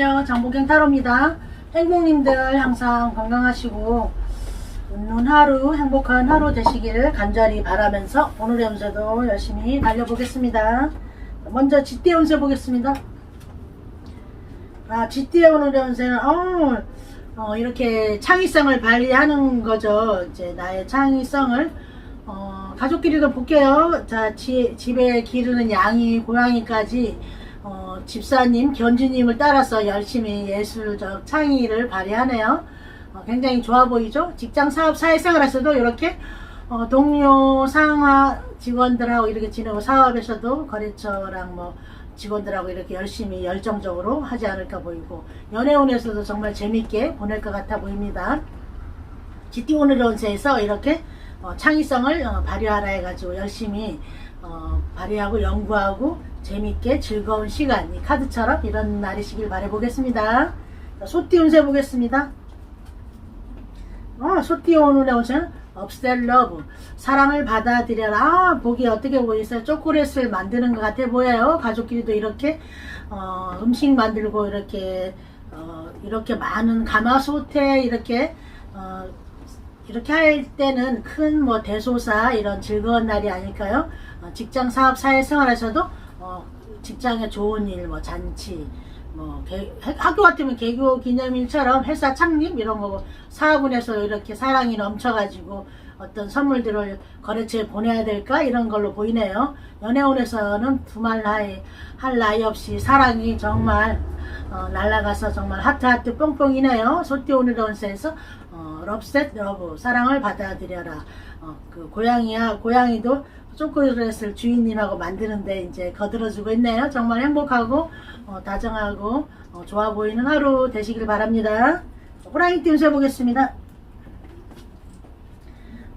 안녕하세요. 장보경 타로입니다. 행복님들 항상 건강하시고 웃는 하루, 행복한 하루 되시기를 간절히 바라면서 오늘의 운세도 열심히 달려보겠습니다. 먼저 쥐띠의 운세 보겠습니다. 아, 쥐띠의 오늘의 운세는 어, 어, 이렇게 창의성을 발휘하는 거죠. 이제 나의 창의성을 어, 가족끼리도 볼게요. 자, 지, 집에 기르는 양이, 고양이까지 어, 집사님, 견주님을 따라서 열심히 예술적 창의를 발휘하네요. 어, 굉장히 좋아 보이죠? 직장 사업 사회생활에서도 이렇게 어, 동료 상하 직원들하고 이렇게 지내고 사업에서도 거래처랑 뭐 직원들하고 이렇게 열심히 열정적으로 하지 않을까 보이고 연애운에서도 정말 재밌게 보낼 것 같아 보입니다. GT 오늘의 운세에서 이렇게 어, 창의성을 어, 발휘하라 해가지고 열심히 어, 발휘하고 연구하고 재밌게 즐거운 시간 이 카드처럼 이런 날이시길 바라보겠습니다. 자, 소띠 운세 보겠습니다. 어, 소띠 오늘의 운세는 업셀 러브 사랑을 받아들여라 아, 보기 어떻게 보이세요? 초콜릿을 만드는 것 같아 보여요 가족끼리도 이렇게 어, 음식 만들고 이렇게 어, 이렇게 많은 가마솥에 이렇게 어, 이렇게 할 때는 큰 뭐 대소사 이런 즐거운 날이 아닐까요? 어, 직장 사업 사회 생활에서도 어, 직장에 좋은 일, 뭐 잔치, 뭐 개- 학교 같으면 개교 기념일처럼 회사 창립 이런 거고 사업은에서 이렇게 사랑이 넘쳐가지고 어떤 선물들을 거래처에 보내야 될까 이런 걸로 보이네요. 연애운에서는 두말 나이 할 나이 없이 사랑이 정말 어, 날아가서 정말 하트 하트 뽕뽕이네요. 소띠 오늘 원세에서 어, 럽셋 러브 사랑을 받아들여라. 어, 그 고양이야 고양이도 초콜릿을 주인님하고 만드는데 이제 거들어주고 있네요. 정말 행복하고 어, 다정하고 어, 좋아 보이는 하루 되시길 바랍니다. 호랑이띠 운세 보겠습니다.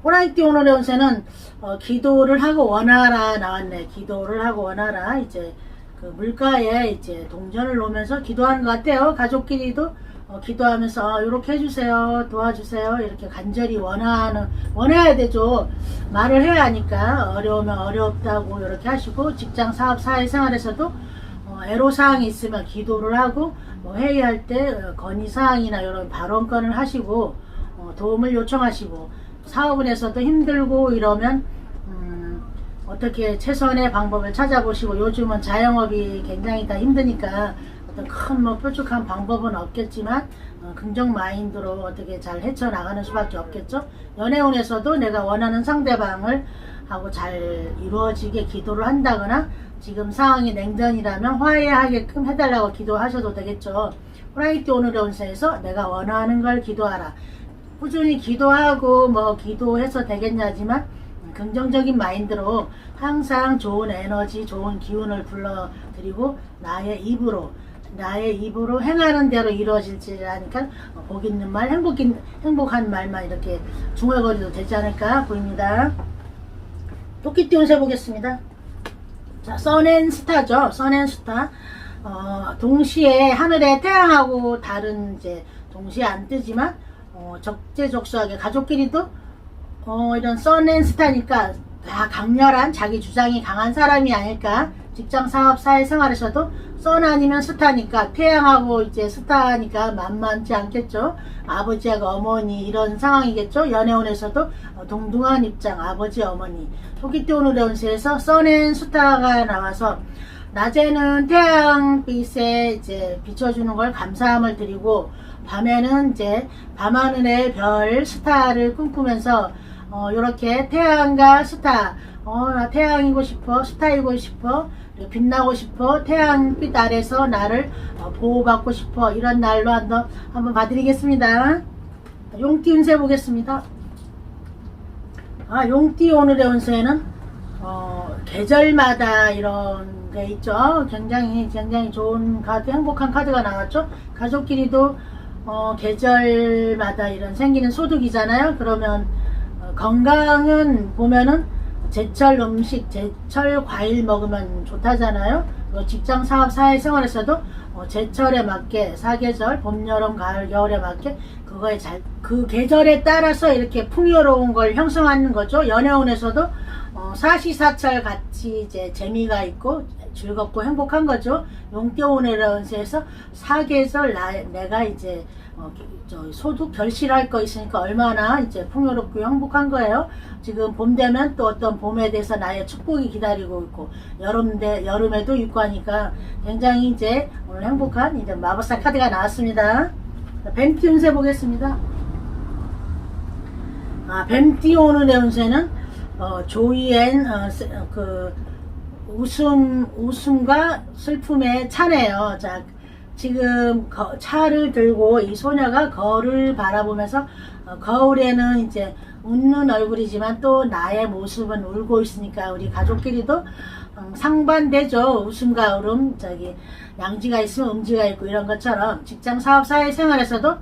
호랑이띠 오늘의 운세는 어, 기도를 하고 원하라 나왔네. 기도를 하고 원하라. 이제 그 물가에 이제 동전을 놓으면서 기도하는 것 같아요. 가족끼리도 어, 기도하면서 이렇게 해주세요, 도와주세요 이렇게 간절히 원하는 원해야 되죠. 말을 해야 하니까 어려우면 어렵다고 이렇게 하시고 직장 사업 사회생활에서도 어, 애로사항이 있으면 기도를 하고 뭐 회의할 때 어, 건의사항이나 이런 발언권을 하시고 어, 도움을 요청하시고 사업은에서도 힘들고 이러면 음, 어떻게 최선의 방법을 찾아보시고 요즘은 자영업이 굉장히 다 힘드니까 어떤 큰 뭐 뾰족한 방법은 없겠지만 어, 긍정 마인드로 어떻게 잘 헤쳐나가는 수밖에 없겠죠. 연애운에서도 내가 원하는 상대방을 하고 잘 이루어지게 기도를 한다거나 지금 상황이 냉전이라면 화해하게끔 해달라고 기도하셔도 되겠죠. 프라이트 오늘의 운세에서 내가 원하는 걸 기도하라. 꾸준히 기도하고 뭐 기도해서 되겠냐지만 긍정적인 마인드로 항상 좋은 에너지, 좋은 기운을 불러드리고 나의 입으로 나의 입으로 행하는 대로 이루어질지라니까 복 있는 말, 행복 행복한 말만 이렇게 중얼거려도 되지 않을까 보입니다. 토끼띠 운 세 보겠습니다. 자, 선앤스타죠. 선앤스타. 어, 동시에 하늘에 태양하고 다른 이제 동시에 안 뜨지만 어, 적재적소하게 가족끼리도 어, 이런 선앤스타니까 다 강렬한 자기 주장이 강한 사람이 아닐까. 직장 사업 사회생활에서도 선 아니면 스타니까 태양하고 이제 스타니까 만만치 않겠죠. 아버지하고 어머니 이런 상황이겠죠. 연애운에서도 어, 동등한 입장 아버지 어머니. 토끼띠 오늘의 운세에서 선앤스타가 나와서 낮에는 태양빛에 이제 비춰주는 걸 감사함을 드리고 밤에는 이제 밤하늘의 별 스타를 꿈꾸면서 어 이렇게 태양과 스타 어 나 태양이고 싶어 스타이고 싶어 빛나고 싶어 태양빛 아래서 나를 어, 보호받고 싶어 이런 날로 한번 한번 봐드리겠습니다 용띠 운세 보겠습니다 아 용띠 오늘의 운세는 어, 계절마다 이런 게 있죠. 굉장히 굉장히 좋은 카드, 행복한 카드가 나왔죠. 가족끼리도 어, 계절마다 이런 생기는 소득이잖아요. 그러면 어, 건강은 보면은 제철 음식, 제철 과일 먹으면 좋다잖아요. 그리고 직장 사업 사회생활에서도 어, 제철에 맞게 사계절, 봄, 여름, 가을, 겨울에 맞게 그거에 잘 그 계절에 따라서 이렇게 풍요로운 걸 형성하는 거죠. 연애운에서도 어, 사시사철 같이 이제 재미가 있고 즐겁고 행복한 거죠. 용띠오네라운스에서 사계절 나, 내가 이제 어, 저 소득 결실할 거 있으니까 얼마나 이제 풍요롭고 행복한 거예요. 지금 봄 되면 또 어떤 봄에 대해서 나의 축복이 기다리고 있고 여름 대 여름에도 있고 하니까 굉장히 이제 오늘 행복한 이제 마법사 카드가 나왔습니다. 뱀띠 운세 보겠습니다. 아, 뱀띠 오늘의 운세는 어, 조이앤 어, 세- 어, 그 웃음 웃음과 슬픔의 차네요. 자, 지금 거- 차를 들고 이 소녀가 거울을 바라보면서 어, 거울에는 이제 웃는 얼굴이지만 또 나의 모습은 울고 있으니까 우리 가족끼리도 음, 상반되죠. 웃음과 울음, 저기 양지가 있으면 음지가 있고 이런 것처럼 직장 사업 사회 생활에서도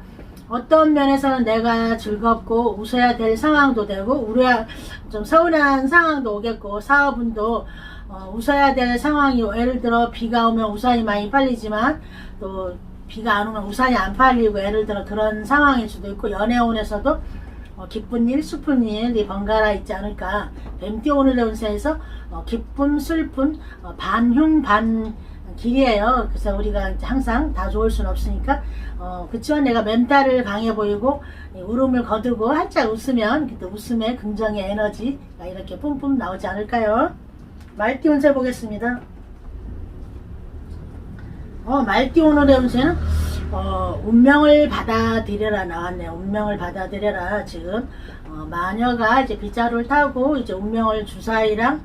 어떤 면에서는 내가 즐겁고 웃어야 될 상황도 되고 울어야 좀 서운한 상황도 오겠고 사업운도 어, 웃어야 될 상황이 예를 들어 비가 오면 우산이 많이 팔리지만 또 비가 안 오면 우산이 안 팔리고 예를 들어 그런 상황일 수도 있고 연애운에서도 어, 기쁜 일, 슬픈 일이 번갈아 있지 않을까. 뱀띠 오늘의 운세에서 어, 기쁨, 슬픈 어, 반흉 반 길이에요. 그래서 우리가 항상 다 좋을 수는 없으니까 어, 그치만 내가 멘탈을 강해 보이고 이 울음을 거두고 활짝 웃으면 그때 웃음의 긍정의 에너지가 이렇게 뿜뿜 나오지 않을까요? 말띠 운세 보겠습니다. 어, 말띠 오늘의 운세는 어, 운명을 받아들여라 나왔네요. 운명을 받아들여라. 지금 어, 마녀가 이제 빗자루를 타고 이제 운명을 주사위랑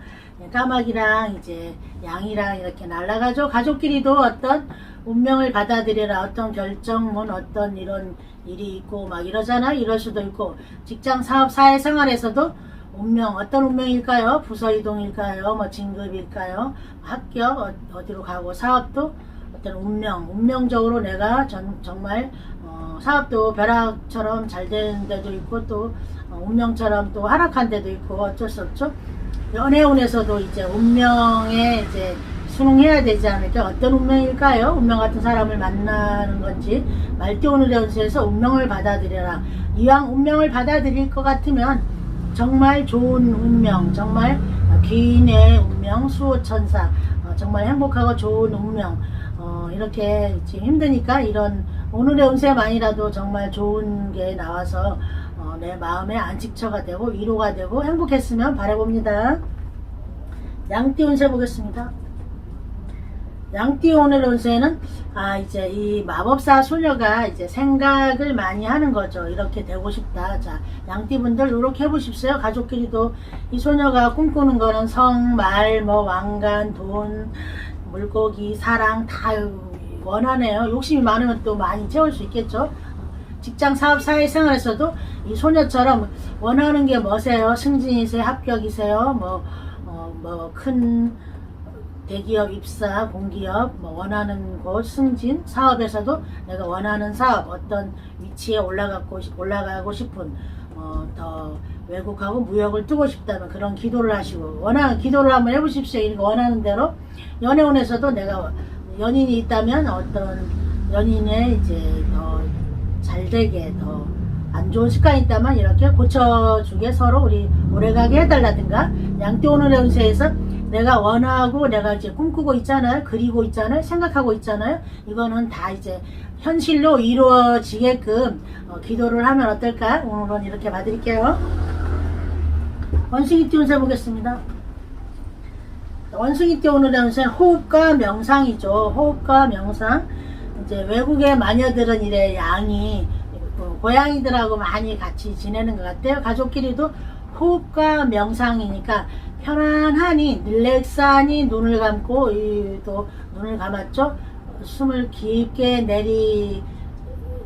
까마귀랑 이제 양이랑 이렇게 날아가죠. 가족끼리도 어떤 운명을 받아들여라. 어떤 결정문, 어떤 이런 일이 있고 막 이러잖아. 이럴 수도 있고 직장, 사업, 사회생활에서도 운명 어떤 운명일까요? 부서 이동일까요? 뭐 진급일까요? 합격 어, 어디로 가고 사업도 어떤 운명, 운명적으로 내가 전, 정말 어, 사업도 벼락처럼 잘 되는 데도 있고 또 어, 운명처럼 또 하락한 데도 있고 어쩔 수 없죠. 연애운에서도 이제 운명에 이제 순응해야 되지 않을까? 어떤 운명일까요? 운명 같은 사람을 만나는 건지 말띠 오늘의 운세에서 운명을 받아들여라. 이왕 운명을 받아들일 것 같으면 정말 좋은 운명, 정말 귀인의 운명, 수호천사, 어, 정말 행복하고 좋은 운명, 어, 이렇게 지금 힘드니까 이런 오늘의 운세만이라도 정말 좋은 게 나와서 어, 내 마음의 안식처가 되고 위로가 되고 행복했으면 바라봅니다. 양띠 운세 보겠습니다. 양띠 오늘 운세는 아 이제 이 마법사 소녀가 이제 생각을 많이 하는 거죠. 이렇게 되고 싶다. 자 양띠 분들 이렇게 해보십시오. 가족끼리도 이 소녀가 꿈꾸는 거는 성, 말, 뭐 왕관, 돈, 물고기, 사랑 다 원하네요. 욕심이 많으면 또 많이 채울 수 있겠죠. 직장, 사업, 사회생활에서도 이 소녀처럼 원하는 게 뭐세요? 승진이세요? 합격이세요? 뭐, 어, 뭐, 큰 대기업 입사, 공기업, 뭐 원하는 곳 승진, 사업에서도 내가 원하는 사업, 어떤 위치에 올라가고, 싶- 올라가고 싶은, 어, 더 외국하고 무역을 뜨고 싶다면 그런 기도를 하시고, 원하는, 기도를 한번 해보십시오. 이거 원하는 대로. 연애운에서도 내가 연인이 있다면 어떤 연인의 이제 더 잘 되게 더 안 좋은 습관이 있다면 이렇게 고쳐주게 서로 우리 오래가게 해달라든가 오늘의 운세에서 내가 원하고 내가 이제 꿈꾸고 있잖아요. 그리고 있잖아요. 생각하고 있잖아요. 이거는 다 이제 현실로 이루어지게끔 어, 기도를 하면 어떨까? 오늘은 이렇게 봐드릴게요. 원숭이띠 운세 보겠습니다. 원숭이띠 오늘의 운세는 호흡과 명상이죠. 호흡과 명상. 이제 외국의 마녀들은 이래 양이 어, 고양이들하고 많이 같이 지내는 것 같아요. 가족끼리도 호흡과 명상이니까 편안하니 릴렉스하니 눈을 감고 이, 또 눈을 감았죠. 숨을 깊게 내리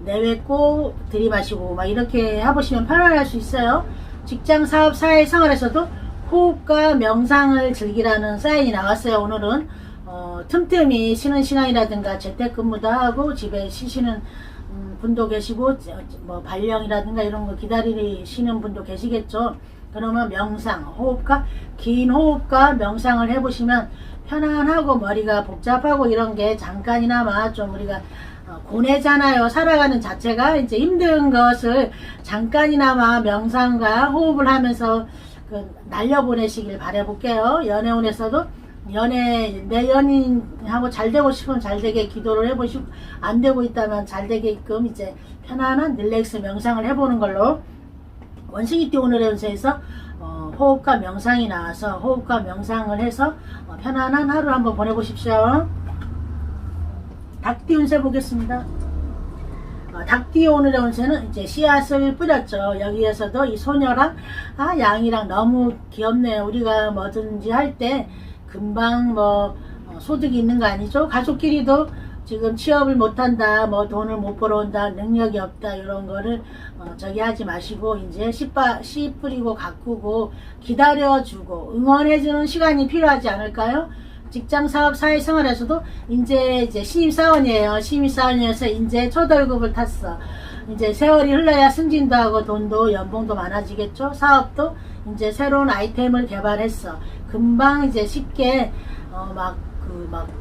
내뱉고 들이마시고 막 이렇게 해보시면 편안할 수 있어요. 직장, 사업, 사회 생활에서도 호흡과 명상을 즐기라는 사인이 나왔어요. 오늘은 어, 틈틈이 쉬는 시간이라든가 재택근무도 하고 집에 쉬시는 음, 분도 계시고 저- 뭐 발령이라든가 이런 거 기다리시는 분도 계시겠죠. 그러면 명상, 호흡과 긴 호흡과 명상을 해보시면 편안하고 머리가 복잡하고 이런 게 잠깐이나마 좀 우리가 어, 고뇌잖아요. 살아가는 자체가 이제 힘든 것을 잠깐이나마 명상과 호흡을 하면서 그 날려보내시길 바라볼게요. 연애운에서도 연애 내 연인하고 잘 되고 싶으면 잘 되게 기도를 해보시고 안 되고 있다면 잘 되게끔 이제 편안한 릴렉스 명상을 해보는 걸로 원숭이 띠 오늘의 운세에서 어, 호흡과 명상이 나와서 호흡과 명상을 해서 어, 편안한 하루 한번 보내보십시오. 닭띠 운세 보겠습니다. 어, 닭띠 오늘의 운세는 이제 씨앗을 뿌렸죠. 여기에서도 이 소녀랑 아 양이랑 너무 귀엽네요. 우리가 뭐든지 할 때 금방 뭐 어, 소득이 있는 거 아니죠? 가족끼리도 지금 취업을 못한다, 뭐 돈을 못 벌어온다, 능력이 없다 이런 거를 어, 저기 하지 마시고 이제 씨빠 씨 뿌리고 가꾸고 기다려주고 응원해주는 시간이 필요하지 않을까요? 직장 사업 사회생활에서도 이제 이제 신입 사원이에요. 신입 사원이어서 이제 초월급을 탔어. 이제 세월이 흘러야 승진도 하고 돈도 연봉도 많아지겠죠. 사업도 이제 새로운 아이템을 개발했어. 금방 이제 쉽게 어막그막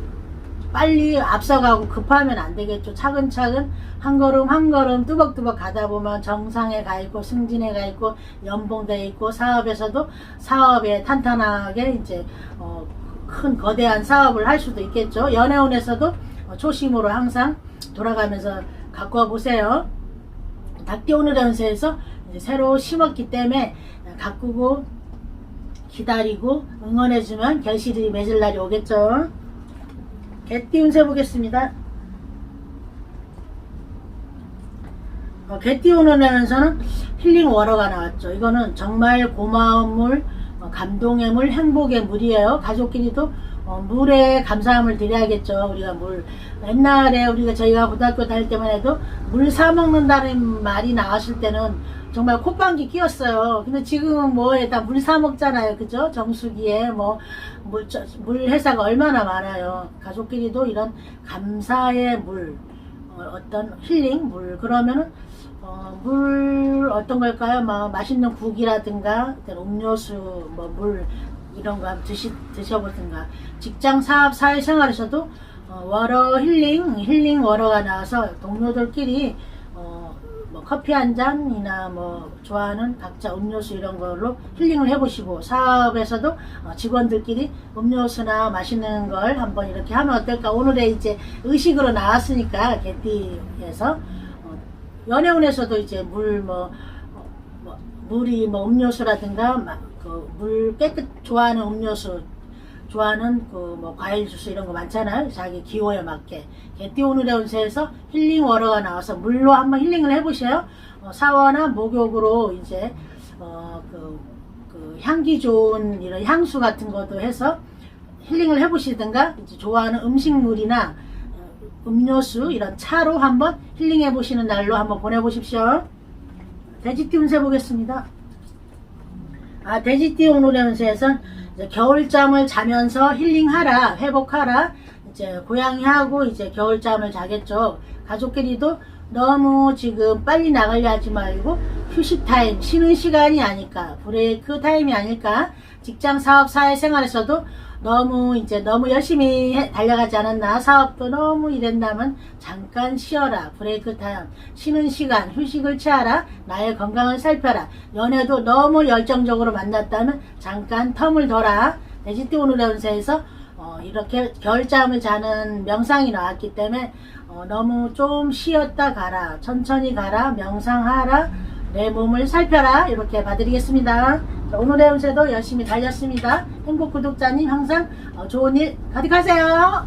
빨리 앞서가고 급하면 안 되겠죠. 차근차근 한 걸음 한 걸음 뚜벅뚜벅 가다 보면 정상에 가 있고 승진에 가 있고 연봉돼 있고 사업에서도 사업에 탄탄하게 이제 어, 큰 거대한 사업을 할 수도 있겠죠. 연애운에서도 어, 초심으로 항상 돌아가면서 갖고 와 보세요. 닭띠 오늘 연세에서 새로 심었기 때문에 가꾸고 기다리고 응원해주면 결실이 맺을 날이 오겠죠. 개띠 운 세 보겠습니다. 어, 개띠 운운하면서는 힐링 워러가 나왔죠. 이거는 정말 고마운 물, 어, 감동의 물, 행복의 물이에요. 가족끼리도 어, 물에 감사함을 드려야겠죠. 우리가 물 옛날에 우리가 저희가 고등학교 다닐 때만 해도 물 사 먹는다는 말이 나왔을 때는 정말 콧방귀 끼었어요. 근데 지금은 뭐에 다 물 사 먹잖아요. 그죠? 정수기에 뭐 물, 저- 물 회사가 얼마나 많아요. 가족끼리도 이런 감사의 물, 어, 어떤 힐링 물 그러면은 어, 물 어떤 걸까요? 뭐 맛있는 국이라든가 음료수 뭐 물 이런 거 드시 드셔보든가 직장 사업 사회생활에서도 어, 워러 힐링 힐링 워러가 나와서 동료들끼리 어, 뭐 커피 한 잔이나 뭐 좋아하는 각자 음료수 이런 걸로 힐링을 해보시고 사업에서도 어, 직원들끼리 음료수나 맛있는 걸 한번 이렇게 하면 어떨까? 오늘의 이제 의식으로 나왔으니까 개띠에서 어, 연애운에서도 이제 물뭐 뭐, 물이 뭐 음료수라든가 그 물 깨끗 좋아하는 음료수 좋아하는 그 뭐 과일 주스 이런 거 많잖아요. 자기 기호에 맞게. 개띠 오늘의 운세에서 힐링 워러가 나와서 물로 한번 힐링을 해보세요. 어, 사워나 목욕으로 이제 어 그 그 향기 좋은 이런 향수 같은 것도 해서 힐링을 해보시든가 이제 좋아하는 음식물이나 어, 음료수 이런 차로 한번 힐링해 보시는 날로 한번 보내보십시오. 돼지띠 운세 보겠습니다. 아, 돼지띠 오늘의 운세에선 이제 겨울잠을 자면서 힐링하라, 회복하라. 이제 고양이하고 이제 겨울잠을 자겠죠. 가족끼리도 너무 지금 빨리 나가려 하지 말고 휴식 타임, 쉬는 시간이 아닐까, 브레이크 타임이 아닐까. 직장 사업 사회생활에서도 너무 이제 너무 열심히 해- 달려가지 않았나. 사업도 너무 일했다면 잠깐 쉬어라. 브레이크 타임. 쉬는 시간 휴식을 취하라. 나의 건강을 살펴라. 연애도 너무 열정적으로 만났다면 잠깐 텀을 둬라. 돼지띠 오늘의 운세에서 어, 이렇게 겨울잠을 자는 명상이 나왔기 때문에 어, 너무 좀 쉬었다 가라. 천천히 가라. 명상하라. 내 몸을 살펴라. 이렇게 봐드리겠습니다. 자, 오늘의 운세도 열심히 달렸습니다. 행복 구독자님 항상 어, 좋은 일 가득하세요.